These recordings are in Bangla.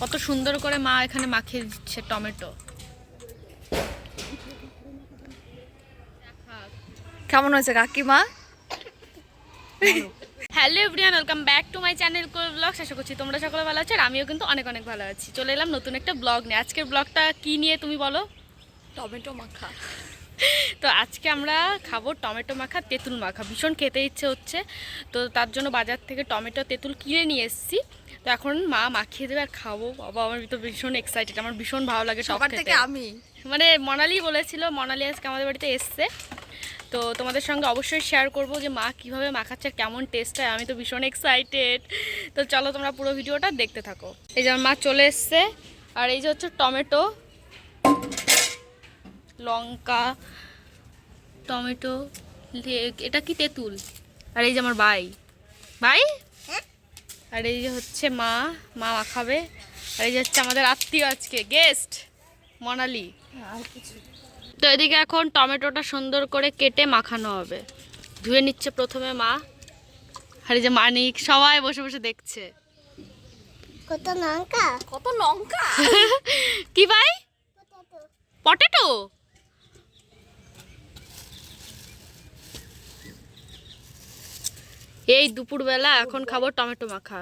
কত সুন্দর করে মা এখানে মাখিয়ে দিচ্ছে টমেটো। কেমন হয়েছে কাকিমা? Hello everyone welcome back to my channel vlog আশা করছি তোমরা সকলে ভালো আছো আর আমিও কিন্তু অনেক অনেক ভালো আছি। চলে এলাম নতুন একটা ব্লগ নিয়ে। আজকের ব্লগটা কি নিয়ে তুমি বলো? টমেটো মাখা। তো আজকে আমরা খাব টমেটো মাখা তেঁতুল মাখা। ভীষণ খেতে ইচ্ছে হচ্ছে। তো তার জন্য বাজার থেকে টমেটো তেঁতুল কিনে নিয়ে এসেছি। তো এখন মা মাখিয়ে দেবে আর খাব। বাবা আমার তো ভীষণ এক্সাইটেড আমার ভীষণ ভালো লাগে সবার থেকে আমি। মানে মনালি বলেছিল মনালি আজকে আমাদের বাড়িতে এসছে। তো তোমাদের সঙ্গে অবশ্যই শেয়ার করব যে মা কীভাবে মাখাচ্ছে আর কেমন টেস্ট হয় আমি তো ভীষণ এক্সাইটেড তো চলো তোমরা পুরো ভিডিওটা দেখতে থাকো। এই যে আমার মা চলে এসছে আর এই যে হচ্ছে টমেটো। লঙ্কা টমেটো এটা কি তেঁতুল? আর এই যে আমার ভাই ভাই আর এই যে হচ্ছে মা মা মাখাবে আর এই যে হচ্ছে আমাদের আত্মীয় আজকে গেস্ট মনালি। আর কিছু তো এদিকে এখন টমেটোটা সুন্দর করে কেটে মাখানো হবে। ধুয়ে নিচ্ছে প্রথমে মা। আর এই যে মানিক সবাই বসে বসে দেখছে। কত লঙ্কা? কত লঙ্কা? কি ভাই পটেটো? এই দুপুরবেলা এখন খাব টমেটো মাখা।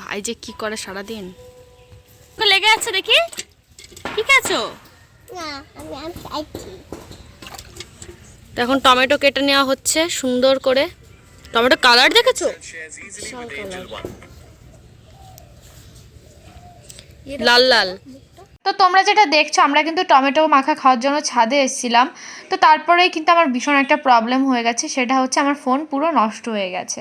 ভাই যে কি করে সারাদিন? তো লেগে আছে দেখি? ঠিক আছো? না আমি আমি চাইছি তো এখন টমেটো কেটে নেওয়া হচ্ছে সুন্দর করে। টমেটো কালার দেখেছ? লাল লাল। তো তোমরা যেটা দেখছ, আমরা কিন্তু টমেটো মাখা খাওয়ার জন্য ছাদে এসেছিলাম। তো তারপরেই কিন্তু আমার ভীষণ একটা প্রবলেম হয়ে গেছে, সেটা হচ্ছে আমার ফোন পুরো নষ্ট হয়ে গেছে।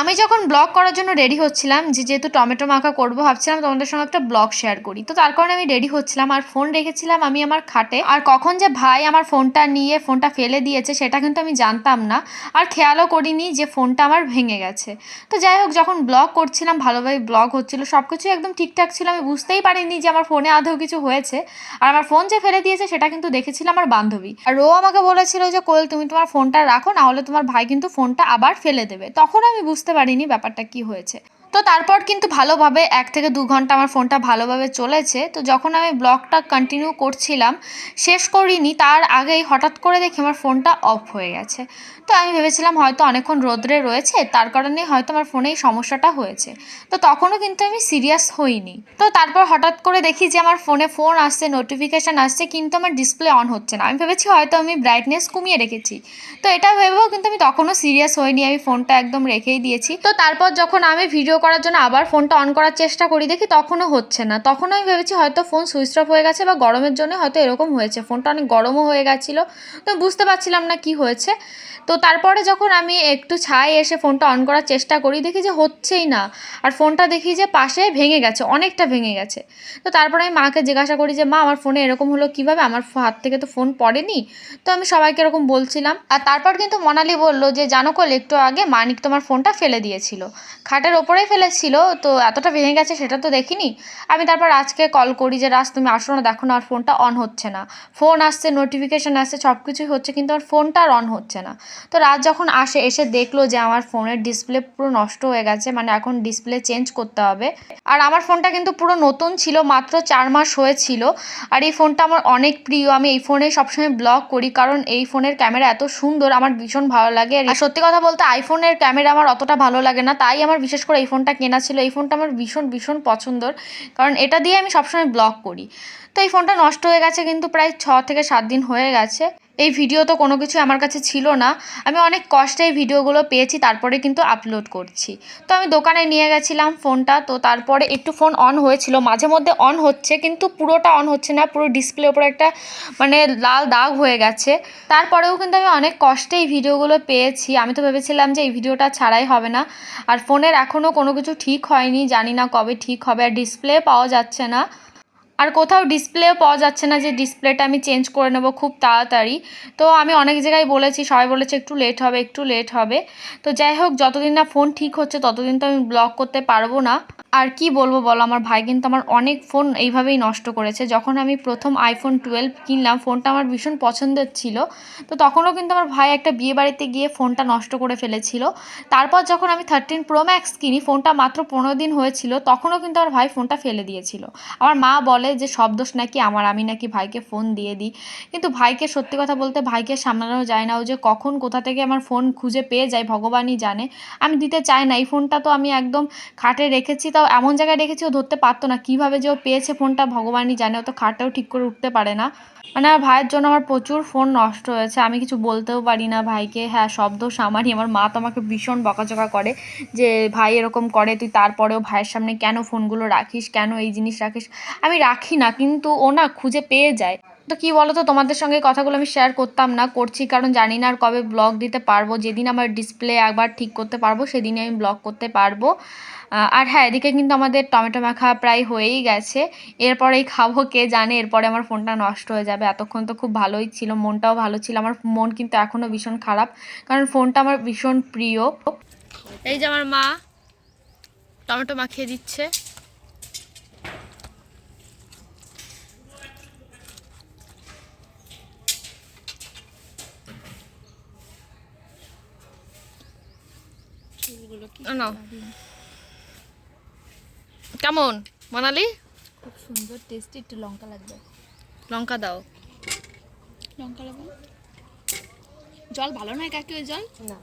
আমি যখন ব্লগ করার জন্য রেডি হচ্ছিলাম যে যেহেতু টমেটো মাখা করব ভাবছিলাম তোমাদের সঙ্গে একটা ব্লগ শেয়ার করি। তো তার কারণে আমি রেডি হচ্ছিলাম আর ফোন রেখেছিলাম আমি আমার খাটে। আর কখন যে ভাই আমার ফোনটা নিয়ে ফোনটা ফেলে দিয়েছে সেটা কিন্তু আমি জানতাম না। আর খেয়ালও করিনি যে ফোনটা আমার ভেঙে গেছে। তো যাই হোক, যখন ব্লগ করছিলাম, ভালোভাবে ব্লগ হচ্ছিল সব কিছুই একদম ঠিকঠাক ছিল। আমি বুঝতেই পারিনি যে আমার ফোনে আদৌ কিছু হয়েছে। আর আমার ফোন যে ফেলে দিয়েছে সেটা কিন্তু দেখেছিল আমার বান্ধবী। আর ও আমাকে বলেছিল যে, কোয়েল, তুমি তোমার ফোনটা রাখো না হলে তোমার ভাই কিন্তু ফোনটা আবার ফেলে দেবে। তখন আমি বুঝতে পারিনি ব্যাপারটা কি হয়েছে। তো তারপর কিন্তু ভালোভাবে এক থেকে দু ঘণ্টা আমার ফোনটা ভালোভাবে চলেছে। তো যখন আমি ব্লগটা কন্টিনিউ করছিলাম, শেষ করিনি, তার আগেই হঠাৎ করে দেখি আমার ফোনটা অফ হয়ে গেছে। তো আমি ভেবেছিলাম হয়তো অনেকক্ষণ রোদ্রে রয়েছে, তার কারণে হয়তো আমার ফোনে এই সমস্যাটা হয়েছে। তো তখনও কিন্তু আমি সিরিয়াস হইনি। তো তারপর হঠাৎ করে দেখি যে আমার ফোনে ফোন আসছে নোটিফিকেশান আসছে, কিন্তু আমার ডিসপ্লে অন হচ্ছে না। আমি ভেবেছি হয়তো আমি ব্রাইটনেস কমিয়ে রেখেছি। তো এটা ভেবেও কিন্তু আমি তখনও সিরিয়াস হইনি, আমি ফোনটা একদম রেখেই দিয়েছি। তো তারপর যখন আমি ভিডিও করার জন্য আবার ফোনটা অন করার চেষ্টা করি, দেখি তখনও হচ্ছে না। তখন আমি ভেবেছি হয়তো ফোন সুইচ অফ হয়ে গেছে বা গরমের জন্য হয়তো এরকম হয়েছে। ফোনটা অনেক গরমও হয়ে গেছিল। তো বুঝতে পারছিলাম না কি হয়েছে। তো তারপরে যখন আমি একটু ছাই এসে ফোনটা অন করার চেষ্টা করি, দেখি যে হচ্ছেই না। আর ফোনটা দেখি যে পাশে ভেঙে গেছে, অনেকটা ভেঙে গেছে। তো তারপরে আমি মাকে জিজ্ঞাসা করি যে, মা, আমার ফোনে এরকম হলো কীভাবে? আমার হাত থেকে তো ফোন পড়েনি। তো আমি সবাইকে এরকম বলছিলাম। আর তারপর কিন্তু মনালি বলল যে, জানো কল, একটু আগে মানিক তোমার ফোনটা ফেলে দিয়েছিল। খাটের ওপরেই ফেলেছিল, তো এতটা ভেঙে গেছে সেটা তো দেখিনি। আমি তারপর আজকে কল করি যে, রাজ তুমি আসো না, দেখো না, আর ফোনটা অন হচ্ছে না। ফোন আসছে নোটিফিকেশান আসছে সব কিছুই হচ্ছে, কিন্তু আমার ফোনটা আর অন হচ্ছে না। তো রাত যখন আসে, এসে দেখল যে আমার ফোনের ডিসপ্লে পুরো নষ্ট হয়ে গেছে মানে এখন ডিসপ্লে চেঞ্জ করতে হবে। আর আমার ফোনটা কিন্তু পুরো নতুন ছিল, মাত্র চার মাস হয়েছিল। আর এই ফোনটা আমার অনেক প্রিয়, আমি এই ফোনে সবসময় ব্লগ করি, কারণ এই ফোনের ক্যামেরা এত সুন্দর, আমার ভীষণ ভালো লাগে। আর সত্যি কথা বলতে আইফোনের ক্যামেরা আমার অতটা ভালো লাগে না, তাই আমার বিশেষ করে এই ফোনটা কেনা ছিল, এই ফোনটা আমার ভীষণ ভীষণ পছন্দর। কারণ এটা দিয়ে আমি সবসময় ব্লগ করি। তো এই ফোনটা নষ্ট হয়ে গেছে কিন্তু প্রায় ছ থেকে সাত দিন হয়ে গেছে। এই ভিডিও তো কোনো কিছু আমার কাছে ছিল না। আমি অনেক কষ্টে এই ভিডিওগুলো পেয়েছি, তারপরে কিন্তু আপলোড করছি। তো আমি দোকানে নিয়ে গেছিলাম ফোনটা তো তারপরে একটু ফোন অন হয়েছিল, মাঝে মধ্যে অন হচ্ছে, কিন্তু পুরোটা অন হচ্ছে না, পুরো ডিসপ্লে ওপরে একটা মানে লাল দাগ হয়ে গেছে। তারপরেও কিন্তু আমি অনেক কষ্টে এই ভিডিওগুলো পেয়েছি। আমি তো ভেবেছিলাম যে এই ভিডিওটা ছাড়াই হবে না। আর ফোনের এখনও কোনো কিছু ঠিক হয়নি, জানি না কবে ঠিক হবে, আর ডিসপ্লে পাওয়া যাচ্ছে না। আর কোথাও ডিসপ্লেও পাওয়া যাচ্ছে না যে ডিসপ্লেটা আমি চেঞ্জ করে নেব খুব তাড়াতাড়ি। তো আমি অনেক জায়গায় বলেছি, সবাই বলেছে একটু লেট হবে, একটু লেট হবে। তো যাই হোক, যতদিন না ফোন ঠিক হচ্ছে, ততদিন তো আমি ব্লগ করতে পারব না। আর কি বলব বলো, আমার ভাই কিন্তু আমার অনেক ফোন এইভাবেই নষ্ট করেছে। যখন আমি প্রথম আইফোন টুয়েলভ কিনলাম ফোনটা আমার ভীষণ পছন্দের ছিল। তো তখনও কিন্তু আমার ভাই একটা বিয়ে বাড়িতে গিয়ে ফোনটা নষ্ট করে ফেলেছিল। তারপর যখন আমি থার্টিন প্রো ম্যাক্স কিনি ফোনটা মাত্র পনেরো দিন হয়েছিল, তখনও কিন্তু আমার ভাই ফোনটা ফেলে দিয়েছিল। আমার মা বলে যে, সব দোষ নাকি আমার। আমি নাকি ভাইকে ফোন দিয়ে দিই। কিন্তু ভাইকে সত্যি কথা বলতে ভাইকে সামলানো যায় না। ও যে কখন কোথা থেকে আমার ফোন খুঁজে পেয়ে যায়, ভগবানই জানে। আমি দিতে চাই না। এই ফোনটা তো আমি একদম খাটে রেখেছি। তাও এমন জায়গায় রেখেছি, ও ধরতে পারতো না। কীভাবে যে ও পেয়েছে ফোনটা ভগবানই জানে। ও তো খাটেও ঠিক করে উঠতে পারে না। মানে আমার ভাইয়ের জন্য আমার প্রচুর ফোন নষ্ট হয়েছে। আমি কিছু বলতেও পারি না ভাইকে। হ্যাঁ সব দোষ আমারই। আমার মা তো আমাকে ভীষণ বকাঝকা করে যে, ভাই এরকম করে, তুই তারপরেও ভাইয়ের সামনে কেন ফোনগুলো রাখিস? কেন এই জিনিস রাখিস? আমি রাখি না, কিন্তু ও না খুঁজে পেয়ে যায়। তো কী বলো তো তোমাদের সঙ্গে কথাগুলো আমি শেয়ার করতাম না, করছি কারণ জানি না আর কবে ব্লগ দিতে পারব। যেদিন আমার ডিসপ্লে একবার ঠিক করতে পারব, সেদিনই আমি ব্লগ করতে পারব। আর হ্যাঁ এদিকে কিন্তু আমাদের টমেটো মাখা প্রায় হয়েই গেছে। এরপরেই খাব, কে জানে, এরপরে আমার ফোনটা নষ্ট হয়ে যাবে। এতক্ষণ তো খুব ভালোই ছিল, মনটাও ভালো ছিল। আমার মন কিন্তু এখনও ভীষণ খারাপ, কারণ ফোনটা আমার ভীষণ প্রিয়। এই যে আমার মা, টমেটো মাখিয়ে দিচ্ছে। নাও। কেমন? মানালি? খুব সুন্দর টেস্টি একটু লঙ্কা লাগবে। লঙ্কা দাও। লঙ্কা লাগবে? জল ভালো নয় কাকি ওই জল? না।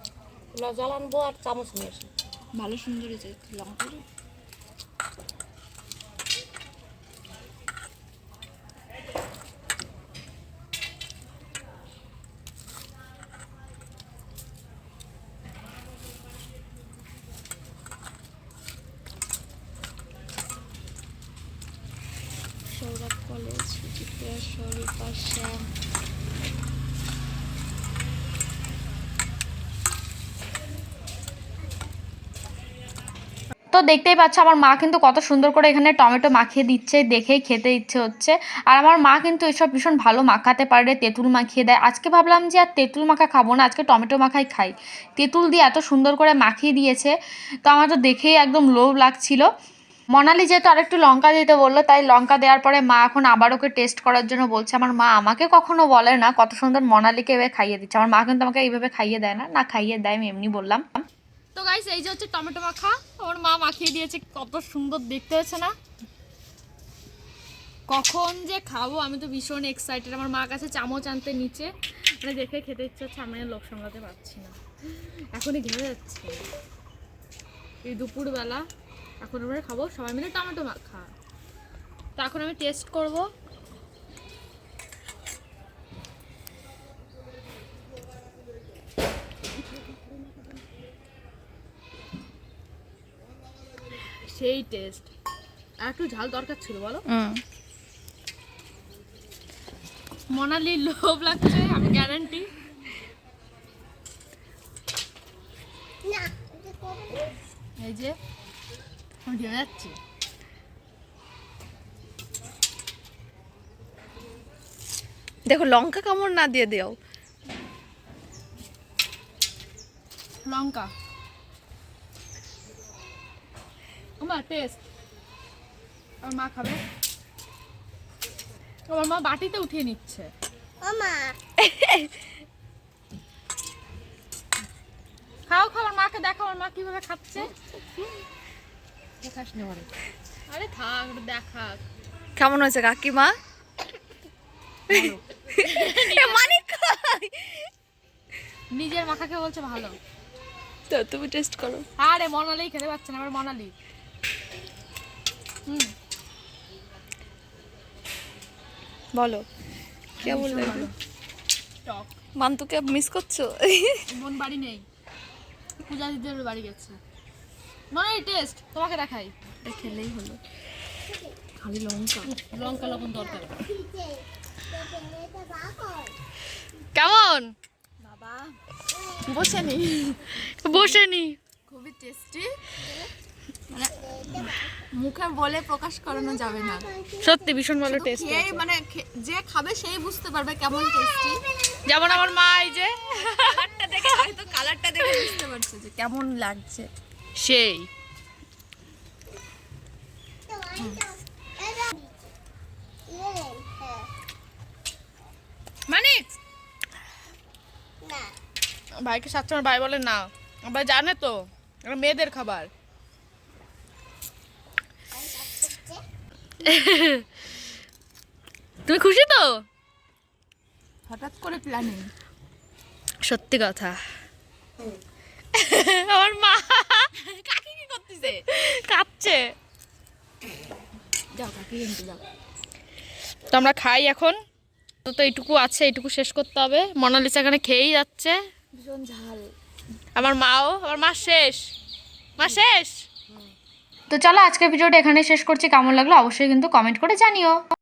জল আনব আর চামচ নিয়ে আসি। ভালো সুন্দর হয়েছে লঙ্কা তো দেখতেই পাচ্ছ আমার মা কিন্তু কত সুন্দর করে এখানে টমেটো মাখিয়ে দিচ্ছে, দেখেই খেতে ইচ্ছে হচ্ছে। আর আমার মা কিন্তু এসব ভীষণ ভালো মাখাতে পারে, তেঁতুল মাখিয়ে দেয়। আজকে ভাবলাম যে আর তেঁতুল মাখা খাব না, আজকে টমেটো মাখাই খাই। তেঁতুল দিয়ে এত সুন্দর করে মাখিয়ে দিয়েছে, তো আমার তো দেখেই একদম লোভ লাগছিল। মনালি যেহেতু আরেকটু লঙ্কা দিতে বলল, তাই লঙ্কা দেওয়ার পরে মা এখন আবার ওকে টেস্ট করার জন্য বলছে। আমার মা আমাকে কখনো বলে না, কত সুন্দর মনালিকে এভাবে খাইয়ে দিচ্ছে। আমার মা কিন্তু আমাকে এইভাবে খাইয়ে দেয় না না খাইয়ে দেয় আমি এমনি বললাম। তো গাইস এই যে হচ্ছে টমেটো মাখা। ওর মা মাখিয়ে দিয়েছে, কত সুন্দর দেখতে হয়েছে না? কখন যে খাব, আমি তো ভীষণ এক্সাইটেড আমার মা কাছে চামচ আনতে নিচে। মানে দেখে খেতে ইচ্ছে হচ্ছে, আমি লোক সামলাতে পারছি না। এখনই ঘেমে যাচ্ছে। এই দুপুরবেলা, এখন আমরা খাব সবাই মিলে টমেটো মাখা। তো এখন আমি টেস্ট করব। সেই টেস্ট আর একটু ঝাল দরকার ছিল বলো? হুম। মনালির লোভ লাগছে আমি গ্যারান্টি। এই যে আমি ঘেমে যাচ্ছি। দেখো লঙ্কা কামড় না দিয়ে দেও। লঙ্কা। আমার টেস্ট আমার মা খাবে। আমার মা বাটিতে উঠিয়ে নিচ্ছে। খাও খাও আমার মাকে দেখো আমার মা কীভাবে খাচ্ছে। আরে থাক দেখা কেমন হয়েছে কাকিমা? মানে? নিজের মাখাকে বলছে ভালো। তো তুমি টেস্ট করো। আরে মনালি খেতে পাচ্ছে না আবার মনালি। বলো। কে ভালো। টক। মান্তুকে মিস করছ? বোন বাড়ি নেই। পূজা দিদির বাড়ি গেছে। মনে টেস্ট তোমাকে দেখাই। এটা খেলেই হলো। খালি লঙ্কা। লঙ্কা লবণ দরকার। কেমন? বাবা। বসে নি। বসে নি। খুবই টেস্টি মানে মুখে বলে প্রকাশ করানো যাবে না। সত্যি ভীষণ ভালো টেস্ট খেয়ে মানে খে- যে খাবে সেই বুঝতে পারবে কেমন টেস্টি যেমন আমার মা এই যে কালারটা দেখে হয়তো কালারটা দেখে বুঝতে পারছে যে কেমন লাগছে। সেই। হ্যাঁ মানে না। ভাইকে সবসময় ভাই বলে না। ভাই জানে তো মেয়েদের খাবার। তুমি খুশি তো? হঠাৎ করে প্ল্যানিং সত্যি কথা। আমার মা কাকি কি করতেছে? কাঁপছে। যাও কাকি কিন্তু যাও। তো আমরা খাই এখন। তো তো এইটুকু আছে এইটুকু শেষ করতে হবে। মনালিসা এখানে খেয়েই যাচ্ছে। ভীষণ ঝাল। আমার মাও আমার মা শেষ। মা শেষ? তো চলো আজকের ভিডিওটা এখানে শেষ করছি। কেমন লাগল অবশ্যই কিন্তু কমেন্ট করে জানিও।